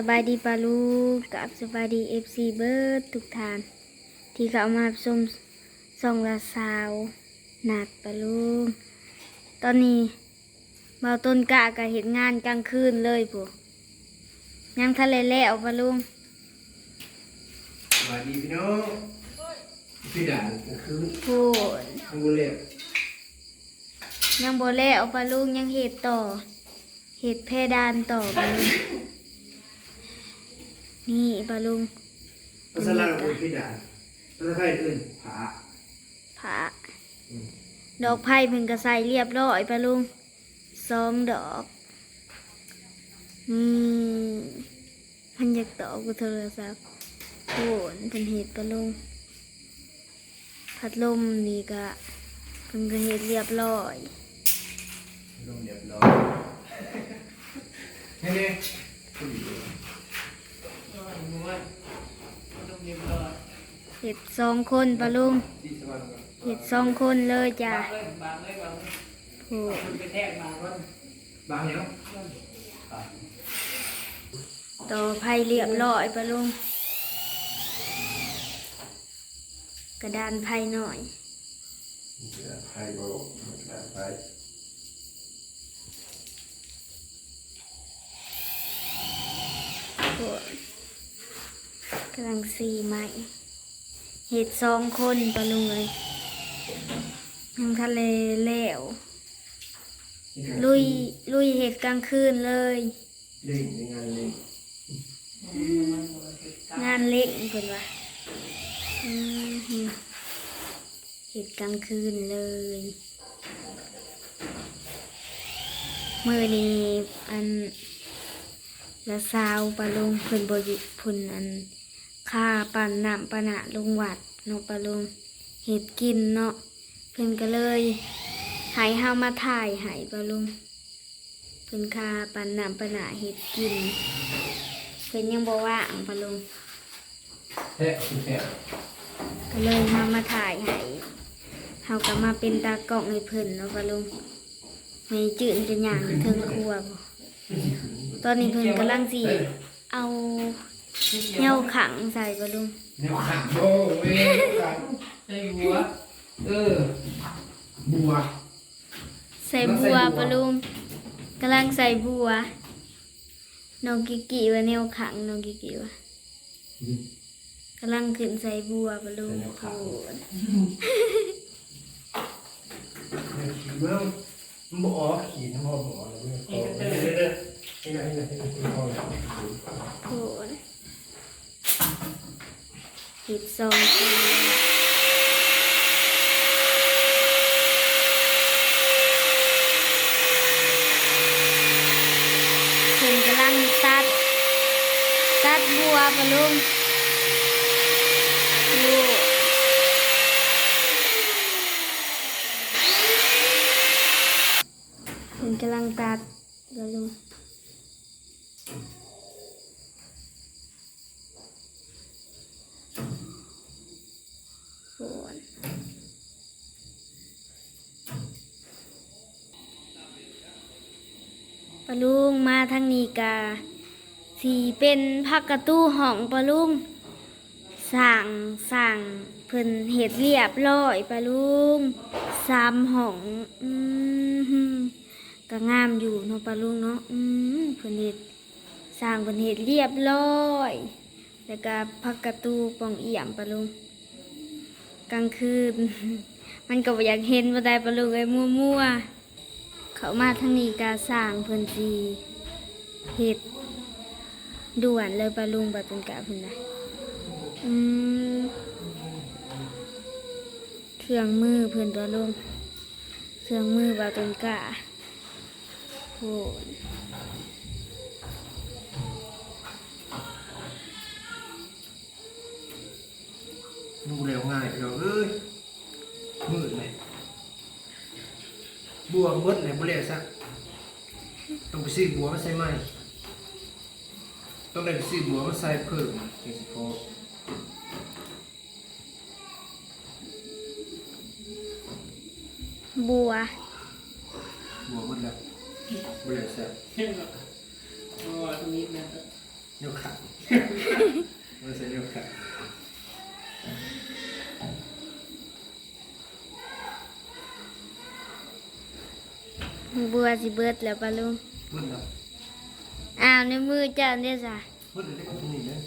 สบายดีปาลูกกับสบายดีเอฟซีเบิร์ดทุกทาน ที่เขามาชมส่องละสาวนัดปาลูก ตอนนี้เบาต้นกะกะเห็นงานกลางคืนเลยผู้ยังทะเลแล้วปาลุงสวัสดีพี่น้องพี่ด่านก็คือพูดทางบุเล่ยังบ่แล้วปาลุงยังเห็ดต่อ เห็ดเพดานต่อปาลุง นี่ปาลุงภาษาลาวเป็นพี่ด่านภาษาไทยอื่นผาผาดอกไผ่เพิ่งกระใส่เรียบร้อยปะลุงสองดอกนี่มันอยากต่อกูโทรศัพท์โหนเป็นเหตุปะลุงพัดลมนี่ก็เพิ่งก็เฮ็ดเรียบร้อยลงเรียบร้อยนี่นี่ผู้หญิง เห็ดสองคนปะลุงที่สวรรค์เห็ดสองคนเลยจ้ะโหบางแล้วต่อไผ่เรียบร้อยปะลุงกระดานไผ่หน่อยไทยบอกไทยโอ้ย กำลังสีใหม่เห็ดสองคนปะลุงเลยยังทะเลแล้วลุยลุยเห็ดกลางคืนเลยเล่นในงานเล่นงานเล็กเพิ่นว่าอืมหือเห็ดกลางคืนเลยมื่อนี้อันละสาวปะลุงเพิ่นบอยู่เพุ่นอัน คาปั่นน้ำปะนะลงวัดนาะปะลุงเห็ดกินเนาะเพิ่นก็เลยหายเฮามาถ่ายหายปะลุงเพิ่นคาปั่นน้ำปะนะเห็ดกิน เพิ่นยังบอกว่างปะลุงแท้คือแท้ก็เลยมามาถ่ายให้เฮาก็มาเป็นตากล้องให้เพิ่นเนาะปลุงไม่จืดจะย่างเทิงครัวบ่ตอนนี้เพิ่นกำลังสิเอา เหย้าขังใส่ปะลุงเนี่ยขังโอ้เว้ยขังใส่บัว เออ บัว ใส่บัวปะลุงกำลังใส่บัว น้องกิกิว่าแนวขังน้องกิกิว่ากำลังขึ้นใส่บัวปะลุงโอ้ยเมื่อมันบอกอ๋อขี่น้ำพอบอกแล้วเมื่อก่อนเด้อเด้อนี่ไงนี่ไงนี่ไงนี่ไงโอ้ยเห็ดซองคนเพิ่นกำลังตัด ตัดบัวปะลุงดูเพิ่นกำลังตัดปะลุง โหนปะ ลุงมาทางนี้กาสีเป็นพักกระตู้ห้องปะลุงสั่งสั่งเพิ่นเห็ดเรียบร้อยปะลุงสามห้องอืมก็งามอยู่เนาะปะลุงเนาะอืมเพิ่นเห็ดสร้างเพิ่นเห็ดเรียบร้อยแล้วก็พักกระตู้ปองเอี่ยมปะลุงกลางคืน มันก็อยากเห็นบ่ได้ปะลูกไอ้มั่วๆ เขามาทางนี้กาสร้างเพิ่นสิเฮ็ดด่วนเลยปะลุงบัดจนกะเพิ่นน่ะอืมเครื่องมือเพิ่นตัวลุงเครื่องมือบัดจนกะโหดูเร็วง่ายเราเอ้ยมืดเลย บัวมดเลยบ่เร็วสักต้องไปซื้อบัวมาใส่ใหม่ต้องได้ไปซื้อบัวมาใส่เพิ่มจังสิพอบัว บัวมดแล้วบ่เร็วสักเห็นหรออ๋อตรงนี้นะโยกขาไม่ใช่โยกขาบั วสิเบิดแล้วปะลุงพูดแล้วอ้าวในมือเจ้าเนี่ยจ้ะพูดเดี๋ยวได้ก็ตรงนี้เลย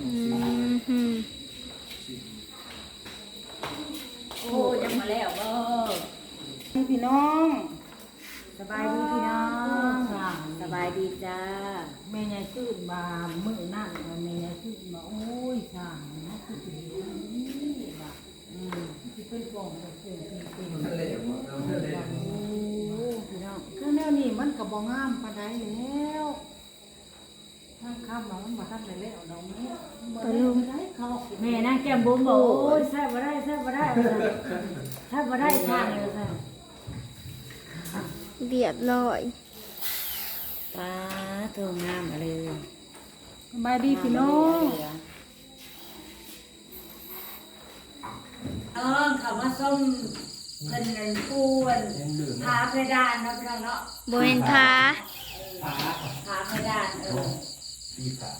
อืมหืมโอ้ยังมาแล้วบ่พี่น้อง สบายดีพี่น้อง สบายดีจ้าแม่ยายตื่นมามื้อนั่นแม่ยายตื่นมาโอ้ยช่างนะคือสินี่บ่ะอื มสิเป็นกล่องแบบเป็นเป็นเป็นทะเลหมดเราทะเลโอ้พี่น้องคือแนวนี้มันก็บ่งามปานใดแล้วทางข้ามมามันบ่ทันได้แล้วดอกนี้บ่ได้เขาแม่นางแก้มบุ๋มบอกโอ้ยแซ่บบ่ได้แซ่บบ่ได้แซ่บบ่ได้ช่างเลยค่ะเรียบร้อยป้าโทงามมาเลยสบายดีพี่น้อง น้องขับมาส้มเพิ่นนั่นปูนยังเหลืองผาเพดานเนาะพี่น้องเนาะบเห็นพาผาผาเพดานเออปีผา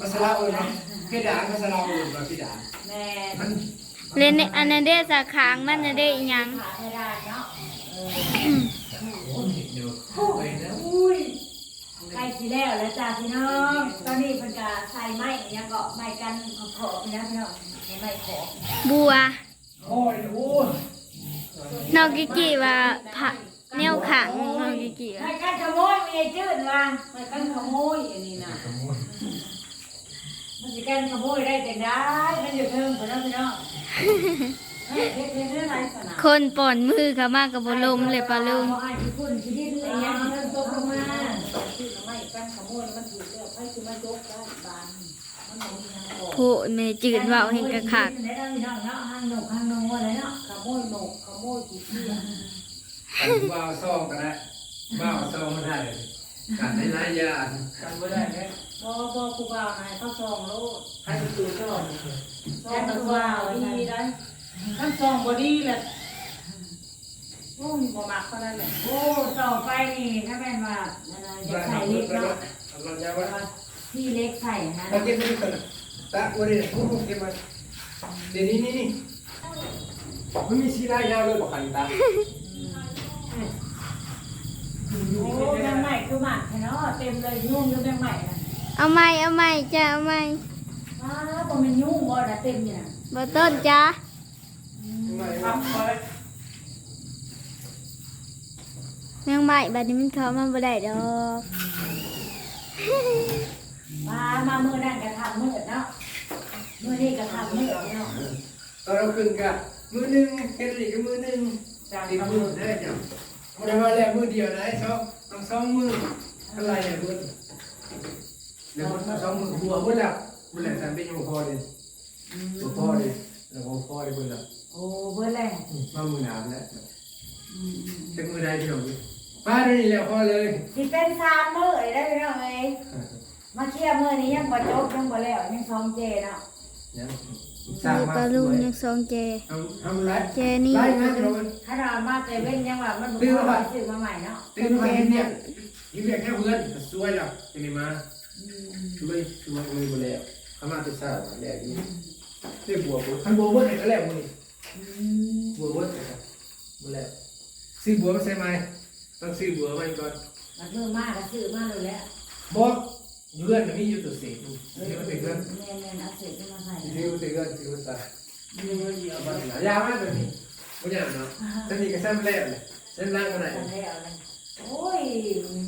ภาษาลาวเลยนะพี่ด่านภาษาลาวเลยมาพี่ด่านแม่มันเล่นอันนั้นเด้สาขางมันน่ะเด้อีหยังผาเพดานเนาะเออโอ้ยเดี๋ยวไปนะอุ้ยใกล้สิแล้วแล้วจ้าพี่น้อง ตอนนี้เพิ่นก็ใส่ไม้อิหยังก็ไม้กันขอบๆนะพี่น้องไม้ขอบบัวโอ้ยโอ้ยน้ องกิกิว่าพระแนวขังน้องกิกิไม่ว่ากันขโมยมีจืดว่าไม่กันขโมยอันนี้นะมันจะกันขโมยได้แต่ได้ มันอยู่เทิงคนนั้นพี่น้องเฮ้ยเฮ็ดเฮ็ดเรื่องอะไรสนะคนป่อนมือเขามากกับบลมเลยปะลุงเอาไอ้ที่ฝุ่นที่ดินอะไรอย่างนี้มันตกลงมาที่ไม่กันขโมยมันถูกแล้วใครจะมาตกได้บานมันบ่มีทางออกโผแม่จืดเว่าเห็นกระคักได้ แล้วพี่น้องเนาะห้างนกห้างนงอะไรเนาะขโมยนกขโมยกี่เที่ยอันบ้าวซองก็ได้บ้าวซองไม่ได้การในหลายอย่างกันไม่ได้ไหมบ่บ่กูบ่าวนายเขาซองโลดให้ประตูซองซองกูบ่าวดีได้ขั้นซองบ่ดีแหละโอ้ยบ่มักเท่านั้นแหละโอ้ต่อไปนี่ถ้าแม่นว่าจะใส่เล็กเนาะเราจะว่าที่เล็กใส่นะเราเก็บไว้ก่อนตะวันนี้ผมเก็บมาเดี๋ยวนี้นี่นี่ มันมีสีลายยาวเลยบอกขันตาโอ้แมงใหม่คือหมักเนาะเต็มเลยยุ่งอยู่แมงใหม่นะเอาไหมเอาไหมจ้าเอาไหมอ้าวบ่มันยุ่งบ่น่ะเต็มอยู่น่ะบ่ต้นจ้าครับไปแมงไหม้บัดนี้มันเข้ามาบ่ได้ดอกมามามื้อนั้นก็ทำมื้อเนาะมื้อนี้ก็ทำมื้อเนาะ ตอนเราขึ้นกัน มือหนึ่งเฮ็ดอีกมือหนึ่งติดมือได้จังมันได้มาแล้วมือเดียวนะสองต้องสองมืออะไรเนี่ยมือเดี๋ยวมันสองมือหัวมือแล้วมือแหลมสันเป็นยังพอเลยพอเลยแล้วพอพอเลยมือละโอ้เบิ่แล้วมามือหนาวแล้วอืมจะมือใดที่เราป้าเดี๋ยวนี้แล้วพอเลยสิเป็นสามมื้อได้พี่น้องเอ้ยมาเคลียร์มื้อนี้ยังบ่จบยังบ่แล้วยังซ้อมเจเนาะเนี่ย สร้างมีมาปลาลุงยังสองเจทำทำไรเจนี่ไล่งานเราถ้าเรามาเซเว่นยังว่ามันบ่พอซื้อมาใหม่เนาะตื่นมาเห็นเนี่ยยิ้มแย้มแค่เพื่อนสวยแล้วจะมีมาช่วยช่วยมือมาแล้วเขามาติดสาวแดดนี่เรียกบัวบัวขันบัวบัวไหนก็แล้วมืออืมบัวบัวไหนครับบัวแล้วซื้อบัวมาใช่ไหมต้องซื้อบัวมาก่อน มันมือมากก็ซื้อมาเลยแหล้วบอก เพื่อนมีอยู่ตัวเสียงเดี๋ยวติดเพื่อนแม่ๆเอาเสร็จก็มาใส่เดี๋ยวติดเพื่อนติดเพื่อนตายยาวมากตัวนี้ไม่ยาวเนาะตัวนี้ก็ซ้ำแล้วเลยซ้ำล่างมาไหนทำได้เอาเลยโอ้ย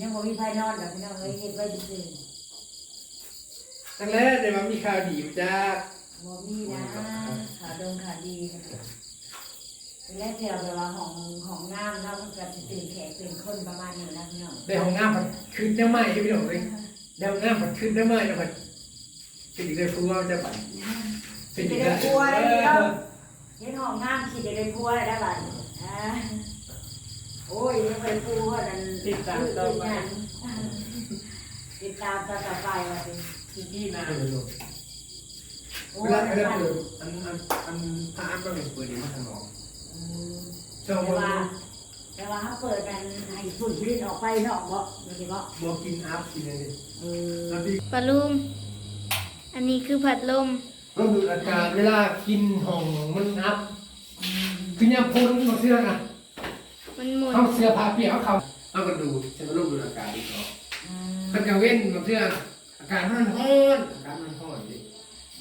ยังบ่มีไฟนอนดอกพี่น้องเอ้ยเฮ็ดไว้ซื่อตั้งแต่เดี๋ยวมันมีข่าวดีจ้าๆบ่มีนะขาดงขาดีแรกเที่ยวแบบว่าของของน้ำเราก็จะตื่นแขกเป็นคนประมาณนี้นะพี่น้องได้ห้องน้ำผัดขึ้นได้ไหมพี่น้องเลย ได้ห้องน้ำผัดขึ้นได้ไหมนะผัดเป็นอีกเลยครัวจะไปเป็นอีกเลยเฮ็ดห้องน้ำคิดได้เลยกลัวได้บัดอ่าโอ้ยยังไปกลัวนั่นติดตามต่อไปติดตามต่อไปว่าสิที่ที่นาเลยโอ้เวยลาอัเรานเปิดอันอันอันพระอันก็เป็นเปิดดีมากถนอมอืมช่องแต่วันว่า แต่ว่าเขาเปิดกันให้ฝุ่นที่ออกไปนอกบ่ไม่ใช่บ่บ่กินอัพกินอะไรเออแล้วพี่ปลาลุงอันนี้คือผัดลมลองดูอาการเวลากินห้องมันอัพคือยามพ้นมาเสื้อนะมันหมุนเขาเสื้อผ้าเปียกเขาเขาเอาก็ดูฉันก็ลองดูอาการดีเนาะคันกลางเว้นมาเสื้ออาการมันร้อนอาการมันร้อนดิ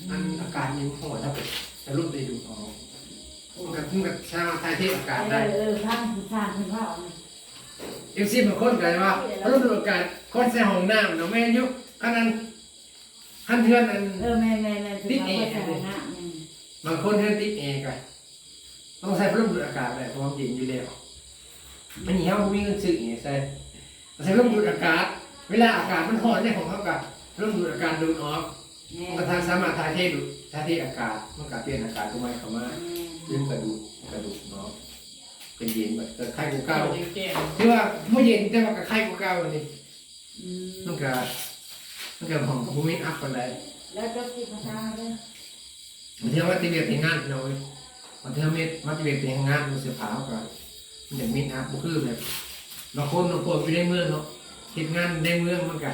อันอาการยังร้อนถ้าเป็นจะรูปได้ดูออก มันก็มันก็ชาทายเทอากาศเอได้อเออพังผู้ชายคุณพ่อเอฟซีบางคนกันว่าเขาต้องดูอาการคนใส่ห้องน้ำเนาะแม่ยุคขนาดขันเทือนอัน เออแม่แม่แม่คุณพ่อก็ใส่หน้าบางคนเทือนติดเองกันต้องใส่พัดลมดูดอากาศเลยเพราะว่าเย็นอยู่แล้วมันเหนียวมีเงินซื้ออย่างนี้ใส่ใส่พัดลมดูดอากาศ เวลาอากาศมันร้อนเนี่ยของเขากับพัดลมดูดอากาศดูดออกแม่มันก็ทางสามารถถ่ายเทดูดถ่ายเทอากาศมันก็เปลี่ยนอากาศเข้ามาเข้ามายืนกระดูกกระดูกเนาะเป็นเย็นแบบเกิดไข้กูเก่าที่ว่าเมื่อเย็นแต่ว่ากับไข้กูเก่านี่อืมมันก็มันก็ของภูมิอัพกันได้แล้วก็ที่ภาษาเลยมันเที่ยวว่าตีเวียดตีงานน้อยมันเที่ยวเม็ดมันตีเวียดตีงานมันเสียผาวกันมันจะมีอัพบุคือแบบบางคนบางคนอยู่ในเมืองเนาะคิดงานในเมืองมันก็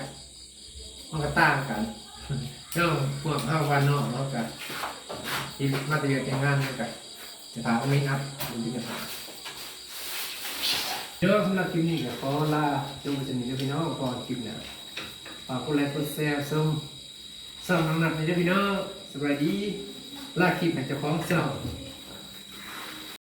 มันก็ต่างกัน เจ้าพวกข้าวันนอกเนาะกับที่มาตีเวียดตีงานมันก็จะพาเอามีอัพมันจะพาเดี๋ยวสำหรับคลิปนี้ก็ขอลาจงไปจนถึงพี่น้องก่อนคลิปเนี่ยฝากกดไลค์กดแชร์ส่งส่งน้ำหนักในเจ้าพี่น้องสบายดีลาคลิปให้เจ้าของเจ้า